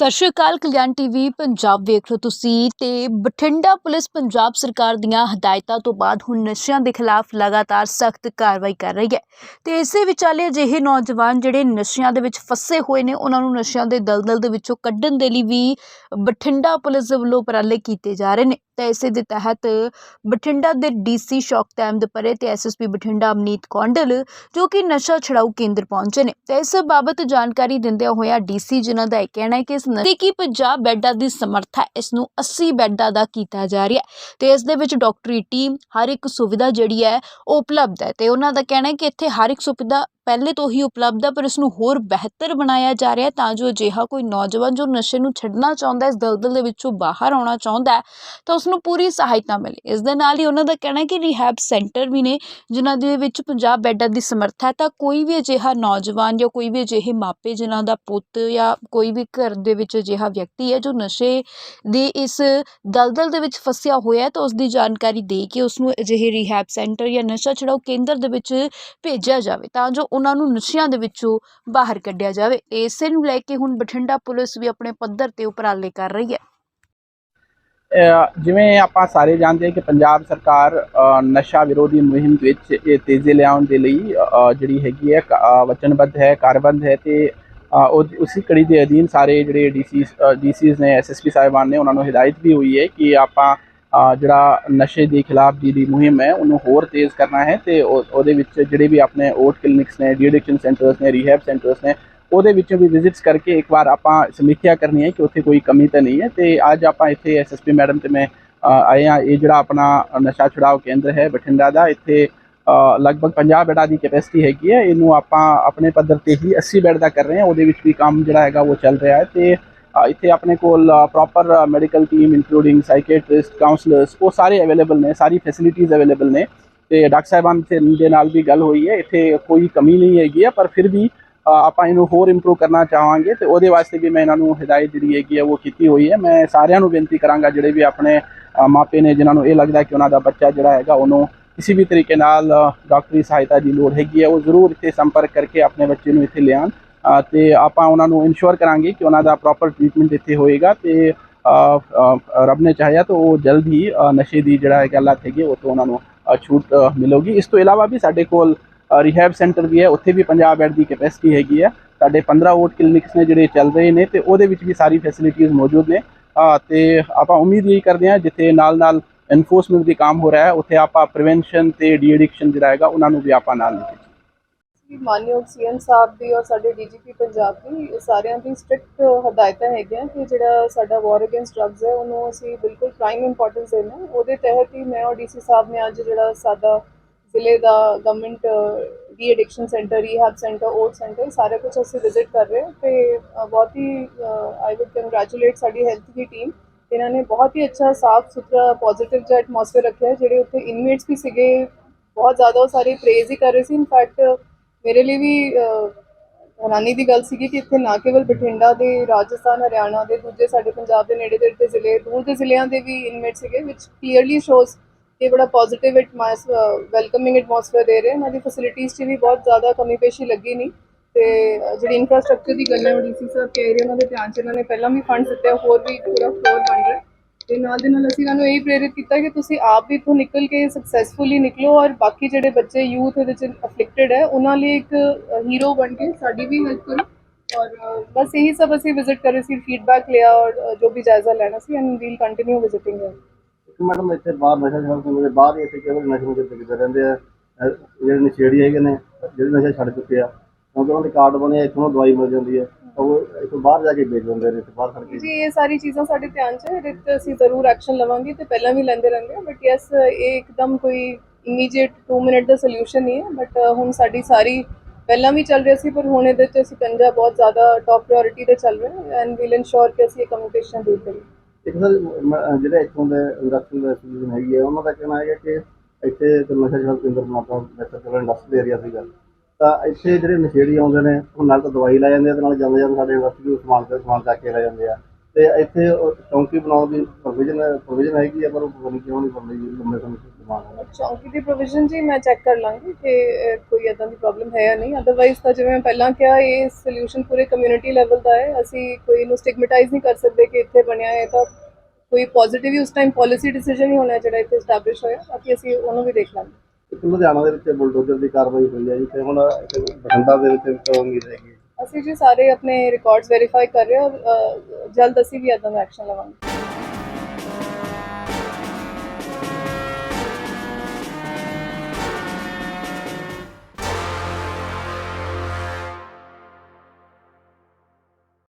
ਸਤਿ ਸ਼੍ਰੀ ਅਕਾਲ, ਕਲਿਆਣ ਟੀਵੀ, ਪੰਜਾਬ ਵੇਖ ਰਹੇ ਤੁਸੀਂ ਤੇ ਬਠਿੰਡਾ ਪੁਲਿਸ ਪੰਜਾਬ ਸਰਕਾਰ ਦੀਆਂ ਹਦਾਇਤਾਂ ਤੋਂ ਬਾਅਦ ਹੁਣ ਨਸ਼ਿਆਂ ਦੇ ਖਿਲਾਫ ਲਗਾਤਾਰ ਸਖਤ ਕਾਰਵਾਈ ਕਰ ਰਹੀ ਹੈ ਤੇ ਇਸੇ ਵਿਚਾਲੇ ਅਜਿਹੇ ਨੌਜਵਾਨ ਜਿਹੜੇ ਨਸ਼ਿਆਂ ਦੇ ਵਿੱਚ ਫਸੇ ਹੋਏ ਨੇ, ਉਹਨਾਂ ਨੂੰ ਨਸ਼ਿਆਂ ਦੇ ਦਲਦਲ ਦੇ ਵਿੱਚੋਂ ਕੱਢਣ ਦੇ ਲਈ ਵੀ ਬਠਿੰਡਾ ਪੁਲਿਸ ਦੇ ਵੱਲੋਂ ਉਪਰਾਲੇ ਕੀਤੇ ਜਾ ਰਹੇ ਨੇ। ਤਾਂ ਇਸੇ ਦੇ ਤਹਿਤ ਬਠਿੰਡਾ ਦੇ ਡੀਸੀ ਸ਼ੌਕਤ ਅਹਿਮਦਪੁਰੇ ਤੇ ਐਸਐਸਪੀ ਬਠਿੰਡਾ ਅਮਨੀਤ ਕੌਂਡਲ ਜੋ ਕਿ ਨਸ਼ਾ ਛਡਾਊ ਕੇਂਦਰ ਪਹੁੰਚੇ ਨੇ। ਤੇ ਇਸ ਬਾਬਤ ਜਾਣਕਾਰੀ ਦਿੰਦਿਆਂ ਹੋਇਆ ਡੀਸੀ ਜਿਨ੍ਹਾਂ ਦਾ ਇਹ ਕਹਿਣਾ ਹੈ ਕਿ ਇਸ ਕਿ 50 ਬੈੱਡਾਂ ਦੀ ਸਮਰੱਥਾ ਇਸ ਨੂੰ 80 ਬੈੱਡਾਂ ਦਾ ਕੀਤਾ ਜਾ ਰਿਹਾ ਹੈ ਤੇ ਇਸ ਦੇ ਵਿੱਚ ਡਾਕਟਰੀ ਟੀਮ ਹਰ ਇੱਕ ਸੁਵਿਧਾ ਜਿਹੜੀ ਹੈ ਉਹ ਉਪਲਬਧ ਹੈ ਤੇ ਉਹਨਾਂ ਦਾ ਕਹਿਣਾ ਹੈ ਕਿ ਇੱਥੇ ਹਰ ਇੱਕ ਸੁਵਿਧਾ ਪਹਿਲੇ ਤੋਂ ਹੀ ਉਪਲਬਧ ਹੈ, ਪਰ ਇਸਨੂੰ ਹੋਰ ਬਿਹਤਰ ਬਣਾਇਆ ਜਾ ਰਿਹਾ ਤਾਂ ਜੋ ਅਜਿਹਾ ਕੋਈ ਨੌਜਵਾਨ ਜੋ ਨਸ਼ੇ ਨੂੰ ਛੱਡਣਾ ਚਾਹੁੰਦਾ ਇਸ ਦਲਦਲ ਦੇ ਵਿੱਚੋਂ ਬਾਹਰ ਆਉਣਾ ਚਾਹੁੰਦਾ ਤਾਂ ਉਸਨੂੰ ਪੂਰੀ ਸਹਾਇਤਾ ਮਿਲੇ। ਇਸ ਦੇ ਨਾਲ ਹੀ ਉਹਨਾਂ ਦਾ ਕਹਿਣਾ ਕਿ ਰਿਹੈਬ ਸੈਂਟਰ ਵੀ ਨੇ, ਜਿਨ੍ਹਾਂ ਦੇ ਵਿੱਚ 50 ਬੈੱਡਾਂ ਦੀ ਸਮਰੱਥਾ ਹੈ, ਤਾਂ ਕੋਈ ਵੀ ਅਜਿਹਾ ਨੌਜਵਾਨ ਜਾਂ ਕੋਈ ਵੀ ਅਜਿਹੇ ਮਾਪੇ ਜਿਨ੍ਹਾਂ ਦਾ ਪੁੱਤ ਜਾਂ ਕੋਈ ਵੀ ਘਰ ਦੇ ਵਿੱਚ ਅਜਿਹਾ ਵਿਅਕਤੀ ਹੈ ਜੋ ਨਸ਼ੇ ਦੀ ਇਸ ਦਲਦਲ ਦੇ ਵਿੱਚ ਫਸਿਆ ਹੋਇਆ ਹੈ, ਤਾਂ ਉਸ ਦੀ ਜਾਣਕਾਰੀ ਦੇ ਕੇ ਉਸ ਨੂੰ ਅਜਿਹੇ ਰਿਹੈਬ ਸੈਂਟਰ ਜਾਂ ਨਸ਼ਾ ਛਡਾਊ ਕੇਂਦਰ ਦੇ ਵਿੱਚ ਭੇਜਿਆ ਜਾਵੇ, ਤਾਂ ਜੋ ਉਹਨਾਂ ਨੂੰ ਨਸ਼ਿਆਂ ਦੇ ਵਿੱਚੋਂ ਬਾਹਰ ਕੱਢਿਆ ਜਾਵੇ। ਤੇ ਇਸੇ ਨੂੰ ਲੈ ਕੇ ਹੁਣ ਬਠਿੰਡਾ ਪੁਲਿਸ ਵੀ ਆਪਣੇ ਪੱਧਰ ਤੇ ਉਪਰਾਲੇ ਕਰ ਰਹੀ ਹੈ। ਜਿਵੇਂ ਆਪਾਂ ਸਾਰੇ ਜਾਣਦੇ ਹਾਂ ਕਿ ਪੰਜਾਬ ਸਰਕਾਰ ਨਸ਼ਾ ਵਿਰੋਧੀ ਮੁਹਿੰਮ ਵਿੱਚ ਇਹ ਤੇਜ਼ੀ ਲਿਆਉਣ ਦੇ ਲਈ ਜਿਹੜੀ ਹੈਗੀ ਹੈ ਵਚਨਬੱਧ ਹੈ ਕਾਰਬੰਦ ਹੈ ਤੇ, ਅਹ ਉਸੇ ਕੜੀ ਦੇ ਅਧੀਨ ਸਾਰੇ ਜਿਹੜੇ ਡੀਸੀ ਡੀਸੀਜ਼ ਨੇ ਐਸਐਸਪੀ ਸਾਹਿਬਾਨ ਨੇ ਉਹਨਾਂ ਨੂੰ ਹਦਾਇਤ ਵੀ ਹੋਈ ਹੈ ਕਿ ਆਪਾਂ ਜਿਹੜਾ ਨਸ਼ੇ ਦੇ ਖਿਲਾਫ ਜਿਹੜੀ ਮੁਹਿੰਮ ਹੈ, ਉਹਨੂੰ ਹੋਰ ਤੇਜ਼ ਕਰਨਾ ਹੈ ਤੇ ਉਹਦੇ ਵਿੱਚ ਜਿਹੜੇ ਵੀ ਆਪਣੇ ਓਟ ਕਲੀਨਿਕਸ ਨੇ, ਡੀਐਡਿਕਸ਼ਨ ਸੈਂਟਰਸ ਨੇ, ਰੀਹੈਬ ਸੈਂਟਰਸ ਨੇ, ਉਹਦੇ ਵਿੱਚੋਂ ਵੀ ਵਿਜ਼ਿਟਸ ਕਰਕੇ ਇੱਕ ਵਾਰ ਆਪਾਂ ਸਮੀਖਿਆ ਕਰਨੀ ਹੈ ਕਿ ਉੱਥੇ ਕੋਈ ਕਮੀ ਤਾਂ ਨਹੀਂ ਹੈ ਤੇ ਅੱਜ ਆਪਾਂ ਇੱਥੇ ਐਸਐਸਪੀ ਮੈਡਮ ਤੇ ਮੈਂ ਆਏ ਹਾਂ। ਇਹ ਜਿਹੜਾ ਆਪਣਾ ਨਸ਼ਾ ਛੁਡਾਓ ਕੇਂਦਰ ਹੈ ਬਠਿੰਡਾ ਦਾ, ਇੱਥੇ ਲਗਭਗ 50 ਬੈਡਾਂ ਦੀ ਕੈਪੈਸਿਟੀ ਹੈਗੀ ਹੈ। ਇਹਨੂੰ ਆਪਾਂ ਆਪਣੇ ਪੱਧਰ ਤੇ ਹੀ 80 ਬੈੱਡ ਦਾ ਕਰ ਰਹੇ ਹਾਂ। ਉਹਦੇ ਵਿੱਚ ਵੀ ਕੰਮ ਜਿਹੜਾ ਹੈਗਾ ਉਹ ਚੱਲ ਰਿਹਾ ਹੈ ਤੇ ਇੱਥੇ ਆਪਣੇ ਕੋਲ proper medical team including psychiatrist counsellors ਉਹ ਸਾਰੇ ਅਵੇਲੇਬਲ ਨੇ, ਸਾਰੀ ਫੈਸਿਲਿਟੀਜ਼ ਅਵੇਲੇਬਲ ਨੇ। ਤੇ ਡਾਕਟਰ ਸਾਹਿਬਾਨ ਦੇ ਨਾਲ ਵੀ ਗੱਲ ਹੋਈ ਹੈ। ਇੱਥੇ ਕੋਈ ਕਮੀ ਨਹੀਂ ਹੈਗੀ ਹੈ ਪਰ ਫਿਰ ਵੀ ਆਪਾਂ ਇਹਨੂੰ ਹੋਰ ਇੰਪਰੂਵ ਕਰਨਾ ਚਾਹਾਂਗੇ ਤੇ ਉਹਦੇ ਵਾਸਤੇ ਵੀ ਮੈਂ ਇਹਨਾਂ ਨੂੰ ਹਦਾਇਤ ਜਿਹੜੀ ਹੈਗੀ ਹੈ ਉਹ ਕੀਤੀ ਹੋਈ ਹੈ। ਮੈਂ ਸਾਰਿਆਂ ਨੂੰ ਬੇਨਤੀ ਕਰਾਂਗਾ, ਜਿਹੜੇ ਵੀ ਆਪਣੇ ਮਾਪੇ ਨੇ, ਜਿਨ੍ਹਾਂ ਨੂੰ ਇਹ ਲੱਗਦਾ ਕਿ ਉਹਨਾਂ ਦਾ ਬੱਚਾ ਜਿਹੜਾ ਹੈਗਾ, ਉਹਨੂੰ ਕਿਸੇ ਵੀ ਤਰੀਕੇ ਨਾਲ ਡਾਕਟਰੀ ਸਹਾਇਤਾ ਦੀ ਲੋੜ ਹੈਗੀ ਹੈ ਉਹ ਜ਼ਰੂਰ ਇੱਥੇ ਸੰਪਰਕ ਕਰਕੇ ਆਪਣੇ ਬੱਚੇ ਨੂੰ ਇੱਥੇ ਲਿਆਉਣ। ਤੇ ਆਪਾਂ ਉਹਨਾਂ ਨੂੰ ਇਨਸ਼ੋਰ ਕਰਾਂਗੇ ਕਿ ਉਹਨਾਂ ਦਾ ਪ੍ਰੋਪਰ ਟ੍ਰੀਟਮੈਂਟ ਇੱਥੇ ਹੋਏਗਾ ਤੇ ਰੱਬ ਨੇ ਚਾਹਿਆ ਤਾਂ ਉਹ ਜਲਦ ਹੀ ਨਸ਼ੇ ਦੀ ਜਿਹੜਾ ਹੈਗਾ ਲੱਤ ਹੈਗੀ ਉਹ ਤੋਂ ਉਹਨਾਂ ਨੂੰ ਛੂਟ ਮਿਲੇਗੀ। ਇਸ ਤੋਂ ਇਲਾਵਾ ਵੀ ਸਾਡੇ ਕੋਲ ਰਿਹੈਬ ਸੈਂਟਰ ਵੀ ਹੈ ਉੱਥੇ ਵੀ 50 ਬੈੱਡ ਦੀ ਕੈਪੈਸਿਟੀ ਹੈਗੀ ਹੈ ਸਾਡੇ 15 ਓਟ ਕਲੀਨਿਕਸ ਨੇ ਜਿਹੜੇ ਚੱਲ ਰਹੇ ਨੇ ਤੇ ਉਹਦੇ ਵਿੱਚ ਵੀ ਸਾਰੀ ਫੈਸਿਲਿਟੀਆਂ ਮੌਜੂਦ ਨੇ। ਅ, ਤੇ ਆਪਾਂ ਉਮੀਦ ਇਹੀ ਕਰਦੇ ਹਾਂ ਜਿੱਥੇ ਨਾਲ ਨਾਲ ਐਨਫੋਰਸਮੈਂਟ ਦੀ ਕੰਮ ਹੋ ਰਿਹਾ ਹੈ ਉੱਥੇ ਆਪਾਂ ਪ੍ਰੀਵੈਂਸ਼ਨ ਤੇ ਡੀ ਐਡਿਕਸ਼ਨ ਜਿਹੜਾ ਹੈਗਾ ਉਹਨਾਂ ਨੂੰ ਵੀ ਆਪਾਂ ਨਾਲ ਲੈ ਕੇ ਕਿ ਮਾਨਯੋਗ ਸੀਐਮ ਸਾਹਿਬ ਦੀ ਔਰ ਸਾਡੇ ਡੀਜੀਪੀ ਪੰਜਾਬ ਦੀ ਸਾਰਿਆਂ ਦੀ ਸਟ੍ਰਿਕਟ ਹਦਾਇਤਾਂ ਹੈਗੀਆਂ ਕਿ ਜਿਹੜਾ ਸਾਡਾ ਵਾਰ ਅਗੇਂਸਟ ਡਰੱਗਸ ਹੈ, ਉਹਨੂੰ ਅਸੀਂ ਬਿਲਕੁਲ ਪ੍ਰਾਈਮ ਇੰਪੋਰਟੈਂਸ ਦੇਣਾ ਉਹਦੇ ਤਹਿਤ ਹੀ ਮੈਂ ਔਰ ਡੀਸੀ ਸਾਹਿਬ ਨੇ ਅੱਜ ਜਿਹੜਾ ਸਾਡਾ ਜ਼ਿਲ੍ਹੇ ਦਾ government deaddiction centre rehab centre OAT centre ਸਾਰਾ ਕੁਝ ਅਸੀਂ ਵਿਜ਼ਿਟ ਕਰ ਰਹੇ ਹਾਂ ਤੇ ਬਹੁਤ ਹੀ ਆਈ ਵੁੱਡ ਕੰਗ੍ਰੈਚੁਲੇਟ ਸਾਡੀ ਹੈਲਥ ਦੀ ਟੀਮ ਇਹਨਾਂ ਨੇ ਬਹੁਤ ਹੀ ਅੱਛਾ ਸਾਫ਼ ਸੁਥਰਾ ਪੋਜ਼ਿਟਿਵ ਜਿਹਾ ਐਟਮੋਸਫੇਅਰ ਰੱਖਿਆ, ਜਿਹੜੇ ਉੱਥੇ ਇਨਮੇਟਸ ਵੀ ਸੀਗੇ। ਬਹੁਤ ਜ਼ਿਆਦਾ ਉਹ ਸਾਰੇ ਪ੍ਰੇਜ਼ ਹੀ ਕਰ ਰਹੇ ਸੀ। ਇਨਫੈਕਟ ਮੇਰੇ ਲਈ ਵੀ ਹੈਰਾਨੀ ਦੀ ਗੱਲ ਸੀਗੀ ਕਿ ਇੱਥੇ ਨਾ ਕੇਵਲ ਬਠਿੰਡਾ ਦੇ ਰਾਜਸਥਾਨ, ਹਰਿਆਣਾ ਦੇ, ਦੂਜੇ ਸਾਡੇ ਪੰਜਾਬ ਦੇ ਨੇੜੇ ਦੇ ਜ਼ਿਲ੍ਹੇ, ਦੂਰ ਦੇ ਜ਼ਿਲ੍ਹਿਆਂ ਦੇ ਵੀ ਇਨਮੇਟ ਸੀਗੇ ਵਿਚ ਕਲੀਅਰਲੀ ਸ਼ੋਜ਼ ਕਿ ਬੜਾ ਪੋਜ਼ਿਟਿਵ ਵੈਲਕਮਿੰਗ ਐਟਮੋਸਫੇਅਰ ਦੇ ਰਹੇ। ਇਹਨਾਂ ਦੀ ਫੈਸਿਲਿਟੀਜ਼ 'ਚ ਵੀ ਬਹੁਤ ਜ਼ਿਆਦਾ ਕਮੀ ਪੇਸ਼ੀ ਲੱਗੀ ਨਹੀਂ। ਤੇ ਜਿਹੜੀ ਇਨਫਰਾਸਟ੍ਰਕਚਰ ਦੀ ਗੱਲ ਹੈ, ਉਹ ਡੀਸੀ ਸਾਹਿਬ ਕਹਿ ਰਹੇ, ਉਹਨਾਂ ਦੇ ਧਿਆਨ 'ਚ ਇਹਨਾਂ ਨੇ ਪਹਿਲਾਂ ਵੀ ਫੰਡਸ ਦਿੱਤੇ, ਹੋਰ ਵੀ ਪੂਰਾ ਫਲੋਰ ਬਣ ਰਿਹਾ। ਤੇ ਨਾਲ ਦੇ ਨਾਲ ਅਸੀਂ ਇਹਨਾਂ ਨੂੰ ਇਹ ਪ੍ਰੇਰਿਤ ਕੀਤਾ ਕਿ ਤੁਸੀਂ ਆਪ ਵੀ ਇੱਥੋਂ ਨਿਕਲ ਕੇ ਸਕਸੈਸਫੁਲੀ ਨਿਕਲੋ ਔਰ ਬਾਕੀ ਜਿਹੜੇ ਬੱਚੇ ਯੂਥ ਇਹਦੇ ਚ ਅਫਲਿਕਟਡ ਹੈ ਉਹਨਾਂ ਲਈ ਇੱਕ ਹੀਰੋ ਬਣ ਕੇ ਸਾਡੀ ਵੀ ਹੈਲਪ ਕਰੋ। ਔਰ ਅ, ਬਸ ਇਹੀ ਸਭ ਅਸੀਂ ਵਿਜ਼ਿਟ ਕਰ ਰਹੇ ਸੀ ਫੀਡਬੈਕ ਲਿਆ ਔਰ ਅ, ਜੋ ਵੀ ਜਾਇਜ਼ਾ ਲੈਣਾ ਸੀ ਐਂਡ ਵੀਲ ਕੰਟੀਨਿਊ ਵਿਜ਼ਿਟਿੰਗ ਹੈ ਇੱਕ ਮੈਡਮ ਇੱਥੇ ਬਾਹਰ ਨਸ਼ਾ ਛੱਡ ਕੇ ਬਾਹਰ ਹੀ ਇੱਥੇ ਕੇਵਲ ਨਸ਼ੇ ਮੁਕਤ ਕਿਤੇ ਰਹਿੰਦੇ ਆ। ਅਹ ਜਿਹੜੇ ਨਸ਼ੇੜੀ ਹੈਗੇ ਨੇ ਜਿਹੜੇ ਨਸ਼ਾ ਛੱਡ ਚੁੱਕੇ ਆ। ਕਿਉਂਕਿ ਉਹਨਾਂ ਦੇ ਕਾਰਡ ਬਣੇ ਆ, ਇੱਥੋਂ ਦਵਾਈ ਮਿਲ ਜਾਂਦੀ ਹੈ। ਤਾਂ ਉਹ ਇੱਥੋਂ ਬਾਹਰ ਜਾ ਕੇ ਵੇਚ ਦਿੰਦੇ ਨੇ ਇੱਥੇ ਬਾਹਰ ਖੜ ਕੇ। ਜੀ ਇਹ ਸਾਰੀ ਚੀਜ਼ਾਂ ਸਾਡੇ ਧਿਆਨ 'ਚ ਹੈ ਇਹਦੇ ਤੇ ਅਸੀਂ ਜ਼ਰੂਰ ਐਕਸ਼ਨ ਲਵਾਂਗੇ ਤੇ ਪਹਿਲਾਂ ਵੀ ਲੈਂਦੇ ਰਹਿੰਦੇ ਹਾਂ। ਬਟ ਯੈਸ ਇਹ ਇੱਕਦਮ ਕੋਈ ਇਮੀਡੀਏਟ 2 ਮਿੰਟ ਦਾ ਸੋਲੂਸ਼ਨ ਨਹੀਂ ਹੈ। ਬਟ ਹੁਣ ਸਾਡੀ ਸਾਰੀ ਪਹਿਲਾਂ ਵੀ ਚੱਲ ਰਿਹਾ ਸੀ ਪਰ ਹੁਣ ਇਹਦੇ 'ਚ ਸਿਕੰਜਾ ਬਹੁਤ ਜ਼ਿਆਦਾ ਟੌਪ ਪ੍ਰਾਇੋਰਟੀ ਤੇ ਚੱਲ ਰਿਹਾ ਹੈ ਐਂਡ ਵੀਲ ਇਨਸ਼ੋਰ ਕਿ ਅਸੀਂ ਇਹ ਕਮਿਊਨੀਕੇਸ਼ਨ ਦੂਰ ਕਰੀਏ। ਇੱਕ ਸਰ ਜਿਹੜੇ ਇੱਥੋਂ ਦੇ ਇੰਡਸਟਰੀਅਲ ਐਸੋਸੀਏਸ਼ਨ ਹੈਗੀ ਹੈ ਉਹਨਾਂ ਦਾ ਕਹਿਣਾ ਹੈਗਾ ਕਿ ਇੱਥੇ ਤੇ ਨਸ਼ਾ ਛੱਡ ਕੇਂਦਰ ਬਣਾਤਾ ਵੈਸੇ ਚਲੋ ਇੰਡਸਟਰੀਅਲ ਏਰੀਆ ਸੀਗਾ। ਤਾਂ ਇੱਥੇ ਜਿਹੜੇ ਨਸ਼ੇੜੀ ਆਉਂਦੇ ਨੇ, ਉਹ ਨਾਲ ਤਾਂ ਦਵਾਈ ਲੈ ਜਾਂਦੇ ਆ ਤੇ ਨਾਲ ਜਾਂਦੇ ਜਾਂਦੇ ਸਾਡੇ ਇੰਡਸਟਰੀ ਨੂੰ ਸਮਾਨ ਤੇ ਸਮਾਨ ਚੱਕ ਕੇ ਲੈ ਜਾਂਦੇ ਆ। ਤੇ ਇੱਥੇ ਉਹ ਚੌਂਕੀ ਬਣਾਉਣ ਦੀ ਪ੍ਰੋਵੀਜ਼ਨ ਪ੍ਰੋਵੀਜ਼ਨ ਹੈਗੀ ਆ, ਪਰ ਉਹ ਪਤਾ ਨਹੀਂ ਕਿਉਂ ਨਹੀਂ ਬਣਦੀ ਜੀ ਲੰਮੇ ਸਮੇਂ ਤੋਂ ਸਮਾਨ ਚੌਂਕੀ ਦੀ ਪ੍ਰੋਵੀਜ਼ਨ ਜੀ ਮੈਂ ਚੈੱਕ ਕਰ ਲਾਂਗੀ ਕਿ ਕੋਈ ਇਦਾਂ ਦੀ ਪ੍ਰੋਬਲਮ ਹੈ ਜਾਂ ਨਹੀਂ। ਅਦਰਵਾਈਜ਼ ਤਾਂ ਜਿਵੇਂ ਮੈਂ ਪਹਿਲਾਂ ਕਿਹਾ, ਇਹ ਸੋਲੂਸ਼ਨ ਪੂਰੇ ਕਮਿਊਨਿਟੀ ਲੈਵਲ ਦਾ ਹੈ। ਅਸੀਂ ਕੋਈ ਨੂੰ ਸਟਿਗਮੈਟਾਈਜ਼ ਨਹੀਂ ਕਰ ਸਕਦੇ ਕਿ ਇੱਥੇ ਬਣਿਆ ਹੈ ਤਾਂ ਕੋਈ ਪੋਜ਼ਿਟਿਵ ਹੀ ਉਸ ਟਾਈਮ ਪਾਲਿਸੀ ਡਿਸੀਜਨ ਹੀ ਹੋਣਾ ਜਿਹੜਾ ਇੱਥੇ ਸਟੈਬਲਿਸ਼ ਹੋਇਆ। ਬਾਕੀ ਅਸੀਂ ਉਹਨੂੰ ਵੀ ਦੇਖ ਲਾਂਗੇ। ਇੱਕ ਲੁਧਿਆਣਾ ਦੇ ਵਿੱਚ ਬੁਲਡੋਜ਼ਰ ਦੀ ਕਾਰਵਾਈ ਹੋਈ ਹੈ ਜੀ ਤੇ ਹੁਣ ਇੱਥੇ ਬਠਿੰਡਾ ਦੇ ਵਿੱਚ ਕਦੋਂ ਉਮੀਦ ਹੈਗੀ। ਅਸੀਂ ਜੀ ਸਾਰੇ ਆਪਣੇ ਰਿਕਾਰਡਸ ਵੈਰੀਫਾਈ ਕਰ ਰਹੇ ਹਾਂ ਔਰ ਅਹ, ਜਲਦ ਅਸੀਂ ਵੀ ਇਦਾਂ ਦਾ ਐਕਸ਼ਨ ਲਵਾਂਗੇ।